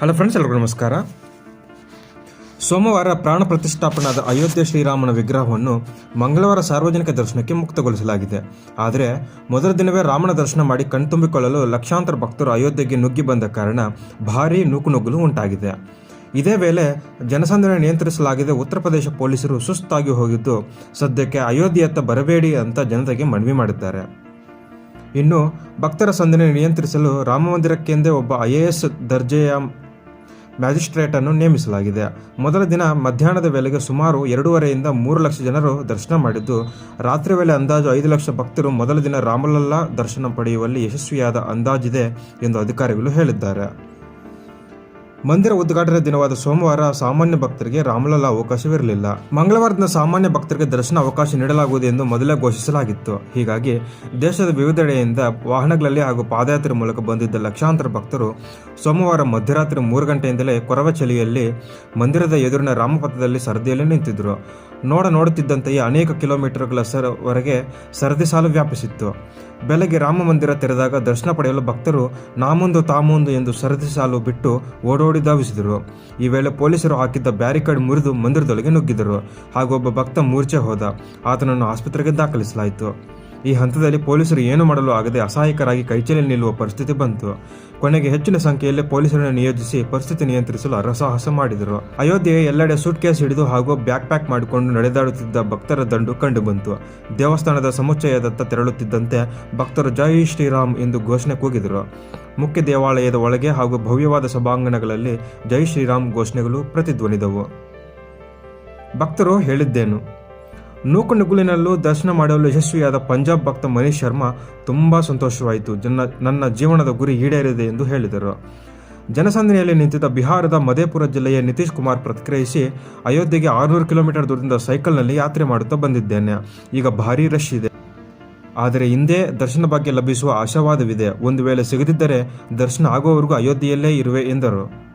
Hello friends ಎಲ್ರಿಗೂ ನಮಸ್ಕಾರ. ಸೋಮವಾರ ಪ್ರಾಣ ಪ್ರತಿಷ್ಠಾಪನಾದ ಅಯೋಧ್ಯೆ ಶ್ರೀರಾಮನ ವಿಗ್ರಹವನ್ನು ಮಂಗಳವಾರ ಸಾರ್ವಜನಿಕ ದರ್ಶನಕ್ಕೆ ಮುಕ್ತಗೊಳಿಸಲಾಗಿದೆ. ಆದರೆ ಮೊದಲ ದಿನವೇ ರಾಮನ ದರ್ಶನ ಮಾಡಿ ಕಣ್ತುಂಬಿಕೊಳ್ಳಲು ಲಕ್ಷಾಂತರ ಭಕ್ತರು ಅಯೋಧ್ಯೆಗೆ ನುಗ್ಗಿ ಬಂದ ಕಾರಣ ಭಾರೀ ನೂಕುನುಗ್ಗಲು ಉಂಟಾಗಿದೆ. ಇದೇ ವೇಳೆ ಜನಸಂದಣಿ ನಿಯಂತ್ರಿಸಲಾಗಿದೆ ಉತ್ತರ ಪ್ರದೇಶ ಪೊಲೀಸರು ಸುಸ್ತಾಗಿ ಹೋಗಿದ್ದು ಸದ್ಯಕ್ಕೆ ಅಯೋಧ್ಯೆಯತ್ತ ಬರಬೇಡಿ ಅಂತ ಜನತೆಗೆ ಮನವಿ ಮಾಡಿದ್ದಾರೆ. ಇನ್ನು ಭಕ್ತರ ಸಂದಣಿ ನಿಯಂತ್ರಿಸಲು ರಾಮಮಂದಿರಕ್ಕೆಂದೇ ಒಬ್ಬ ಐ ಎ ಎಸ್ ದರ್ಜೆಯ ಮ್ಯಾಜಿಸ್ಟ್ರೇಟ್ ಅನ್ನು ನೇಮಿಸಲಾಗಿದೆ. ಮೊದಲ ದಿನ ಮಧ್ಯಾಹ್ನದ ವೇಳೆಗೆ ಸುಮಾರು ಎರಡೂವರೆಯಿಂದ ಮೂರು ಲಕ್ಷ ಜನರು ದರ್ಶನ ಮಾಡಿದ್ದು, ರಾತ್ರಿ ವೇಳೆ ಅಂದಾಜು ಐದು ಲಕ್ಷ ಭಕ್ತರು ಮೊದಲ ದಿನ ರಾಮಲಲ್ಲಾ ದರ್ಶನ ಪಡೆಯುವಲ್ಲಿ ಯಶಸ್ವಿಯಾದ ಅಂದಾಜಿದೆ ಎಂದು ಅಧಿಕಾರಿಗಳು ಹೇಳಿದ್ದಾರೆ. ಮಂದಿರ ಉದ್ಘಾಟನೆ ದಿನವಾದ ಸೋಮವಾರ ಸಾಮಾನ್ಯ ಭಕ್ತರಿಗೆ ರಾಮಲಲ್ಲ ಅವಕಾಶವಿರಲಿಲ್ಲ. ಮಂಗಳವಾರದಿಂದ ಸಾಮಾನ್ಯ ಭಕ್ತರಿಗೆ ದರ್ಶನ ಅವಕಾಶ ನೀಡಲಾಗುವುದು ಎಂದು ಮೊದಲೇ ಘೋಷಿಸಲಾಗಿತ್ತು. ಹೀಗಾಗಿ ದೇಶದ ವಿವಿಧೆಡೆಯಿಂದ ವಾಹನಗಳಲ್ಲಿ ಹಾಗೂ ಪಾದಯಾತ್ರೆ ಮೂಲಕ ಬಂದಿದ್ದ ಲಕ್ಷಾಂತರ ಭಕ್ತರು ಸೋಮವಾರ ಮಧ್ಯರಾತ್ರಿ ಮೂರು ಗಂಟೆಯಿಂದಲೇ ಕೊರವ ಚಳಿಯಲ್ಲಿ ಮಂದಿರದ ಎದುರಿನ ರಾಮಪಥದಲ್ಲಿ ಸರದಿಯಲ್ಲಿ ನಿಂತಿದ್ದರು ನೋಡ ನೋಡುತ್ತಿದ್ದಂತೆಯೇ ಅನೇಕ ಕಿಲೋಮೀಟರ್ಗಳ ಸರವರೆಗೆ ಸರದಿ ಸಾಲು ವ್ಯಾಪಿಸಿತ್ತು. ಬೆಳಗ್ಗೆ ರಾಮ ಮಂದಿರ ತೆರೆದಾಗ ದರ್ಶನ ಪಡೆಯಲು ಭಕ್ತರು ನಾಮುಂದು ತಾಮುಂದು ಎಂದು ಸರದಿ ಸಾಲು ಬಿಟ್ಟು ಓಡೋಡಿ ಧಾವಿಸಿದರು. ಈ ವೇಳೆ ಪೊಲೀಸರು ಹಾಕಿದ್ದ ಬ್ಯಾರಿಕೇಡ್ ಮುರಿದು ಮಂದಿರದೊಳಗೆ ನುಗ್ಗಿದರು. ಹಾಗೂ ಒಬ್ಬ ಭಕ್ತ ಮೂರ್ಛೆ ಹೋದ. ಆತನನ್ನು ಆಸ್ಪತ್ರೆಗೆ ದಾಖಲಿಸಲಾಯಿತು. ಈ ಹಂತದಲ್ಲಿ ಪೊಲೀಸರು ಏನು ಮಾಡಲು ಆಗದೆ ಅಸಹಾಯಕರಾಗಿ ಕೈಚೆಲೆ ನಿಲ್ಲುವ ಪರಿಸ್ಥಿತಿ ಬಂತು. ಕೊನೆಗೆ ಹೆಚ್ಚಿನ ಸಂಖ್ಯೆಯಲ್ಲಿ ಪೊಲೀಸರನ್ನು ನಿಯೋಜಿಸಿ ಪರಿಸ್ಥಿತಿ ನಿಯಂತ್ರಿಸಲು ಅರಸಾಹಸ ಮಾಡಿದರು. ಅಯೋಧ್ಯೆಯ ಎಲ್ಲೆಡೆ ಸೂಟ್ ಕೇಸ್ ಹಿಡಿದು ಹಾಗೂ ಬ್ಯಾಕ್ ಪ್ಯಾಕ್ ಮಾಡಿಕೊಂಡು ನಡೆದಾಡುತ್ತಿದ್ದ ಭಕ್ತರ ದಂಡು ಕಂಡುಬಂತು ದೇವಸ್ಥಾನದ ಸಮುಚ್ಚಯದತ್ತ ತೆರಳುತ್ತಿದ್ದಂತೆ ಭಕ್ತರು ಜೈ ಶ್ರೀರಾಮ್ ಎಂದು ಘೋಷಣೆ ಕೂಗಿದರು. ಮುಖ್ಯ ದೇವಾಲಯದ ಒಳಗೆ ಹಾಗೂ ಭವ್ಯವಾದ ಸಭಾಂಗಣಗಳಲ್ಲಿ ಜೈ ಶ್ರೀರಾಮ್ ಘೋಷಣೆಗಳು ಪ್ರತಿಧ್ವನಿದವು. ಭಕ್ತರು ಹೇಳಿದ್ದೇನು? ನೂಕುನುಗ್ಗುಲಿನಲ್ಲೂ ದರ್ಶನ ಮಾಡಲು ಯಶಸ್ವಿಯಾದ ಪಂಜಾಬ್ ಭಕ್ತ ಮನೀಶ್ ಶರ್ಮಾ ತುಂಬ ಸಂತೋಷವಾಯಿತು. ಜನ, ನನ್ನ ಜೀವನದ ಗುರಿ ಈಡೇರಿದೆ ಎಂದು ಹೇಳಿದರು. ಜನಸಂದಣಿಯಲ್ಲಿ ನಿಂತಿದ್ದ ಬಿಹಾರದ ಮಧೇಪುರ ಜಿಲ್ಲೆಯ ನಿತೀಶ್ ಕುಮಾರ್ ಪ್ರತಿಕ್ರಿಯಿಸಿ, ಅಯೋಧ್ಯೆಗೆ ಆರುನೂರು ಕಿಲೋಮೀಟರ್ ದೂರದಿಂದ ಸೈಕಲ್ನಲ್ಲಿ ಯಾತ್ರೆ ಮಾಡುತ್ತಾ ಬಂದಿದ್ದೇನೆ. ಈಗ ಭಾರೀ ರಶ್ ಇದೆ. ಆದರೆ ಹಿಂದೆ ದರ್ಶನ ಭಾಗ್ಯ ಲಭಿಸುವ ಆಶಾವಾದವಿದೆ. ಒಂದು ವೇಳೆ ಸಿಗದಿದ್ದರೆ ದರ್ಶನ ಆಗುವವರೆಗೂ ಅಯೋಧ್ಯೆಯಲ್ಲೇ ಇರುವೆ ಎಂದರು.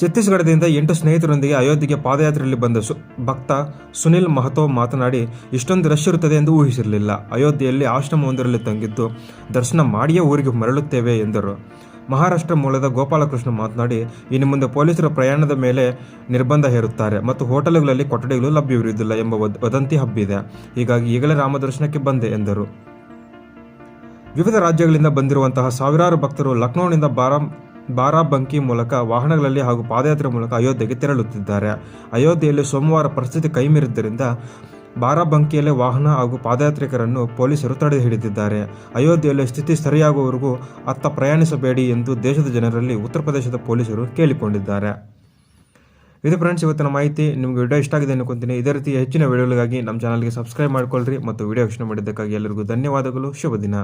ಛತ್ತೀಸ್ಗಢದಿಂದ ಎಂಟು ಸ್ನೇಹಿತರೊಂದಿಗೆ ಅಯೋಧ್ಯೆಗೆ ಪಾದಯಾತ್ರೆಯಲ್ಲಿ ಬಂದ ಸು, ಭಕ್ತ ಸುನಿಲ್ ಮಹತೋ ಮಾತನಾಡಿ, ಇಷ್ಟೊಂದು ರಶ್ ಇರುತ್ತದೆ ಎಂದು ಊಹಿಸಿರಲಿಲ್ಲ. ಅಯೋಧ್ಯೆಯಲ್ಲಿ ಆಶ್ರಮವೊಂದರಲ್ಲಿ ತಂಗಿದ್ದು, ದರ್ಶನ ಮಾಡಿಯೇ ಊರಿಗೆ ಮರಳುತ್ತೇವೆ ಎಂದರು. ಮಹಾರಾಷ್ಟ್ರ ಮೂಲದ ಗೋಪಾಲಕೃಷ್ಣ ಮಾತನಾಡಿ, ಇನ್ನು ಮುಂದೆ ಪೊಲೀಸರ ಪ್ರಯಾಣದ ಮೇಲೆ ನಿರ್ಬಂಧ ಹೇರುತ್ತಾರೆ ಮತ್ತು ಹೋಟೆಲ್ಗಳಲ್ಲಿ ಕೊಠಡಿಗಳು ಲಭ್ಯವಿರುವುದಿಲ್ಲ ಎಂಬ ವದಂತಿ ಹಬ್ಬಿದೆ. ಹೀಗಾಗಿ ಈಗಲೇ ರಾಮದರ್ಶನಕ್ಕೆ ಬಂದೆ ಎಂದರು. ವಿವಿಧ ರಾಜ್ಯಗಳಿಂದ ಬಂದಿರುವಂತಹ ಸಾವಿರಾರು ಭಕ್ತರು ಲಕ್ನೋನಿಂದ ಬಾರಾ ಬಾರಾಬಂಕಿ ಮೂಲಕ ವಾಹನಗಳಲ್ಲಿ ಹಾಗೂ ಪಾದಯಾತ್ರೆ ಮೂಲಕ ಅಯೋಧ್ಯೆಗೆ ತೆರಳುತ್ತಿದ್ದಾರೆ. ಅಯೋಧ್ಯೆಯಲ್ಲಿ ಸೋಮವಾರ ಪರಿಸ್ಥಿತಿ ಕೈಮೀರಿದ್ದರಿಂದ ಬಾರಾಬಂಕಿಯಲ್ಲೇ ವಾಹನ ಹಾಗೂ ಪಾದಯಾತ್ರಿಕರನ್ನು ಪೊಲೀಸರು ತಡೆ ಹಿಡಿದಿದ್ದಾರೆ. ಅಯೋಧ್ಯೆಯಲ್ಲಿ ಸ್ಥಿತಿ ಸರಿಯಾಗುವವರೆಗೂ ಅತ್ತ ಪ್ರಯಾಣಿಸಬೇಡಿ ಎಂದು ದೇಶದ ಜನರಲ್ಲಿ ಉತ್ತರ ಪ್ರದೇಶದ ಪೊಲೀಸರು ಕೇಳಿಕೊಂಡಿದ್ದಾರೆ. ಇದು ಫ್ರೆಂಡ್ಸ್, ಇವತ್ತಿನ ಮಾಹಿತಿ ನಿಮಗೆ ವಿಡಿಯೋ ಇಷ್ಟ ಆಗಿದೆ ಅನ್ಕೊಂತೀನಿ. ಇದೇ ರೀತಿ ಹೆಚ್ಚಿನ ವಿಡಿಯೋಗಳಿಗಾಗಿ ನಮ್ಮ ಚಾನಲ್ಗೆ ಸಬ್ಸ್ಕ್ರೈಬ್ ಮಾಡ್ಕೊಳ್ಳ್ರಿ ಮತ್ತು ವಿಡಿಯೋ ವೀಕ್ಷಣೆ ಮಾಡಿದ್ದಕ್ಕಾಗಿ ಎಲ್ಲರಿಗೂ ಧನ್ಯವಾದಗಳು. ಶುಭ ದಿನ.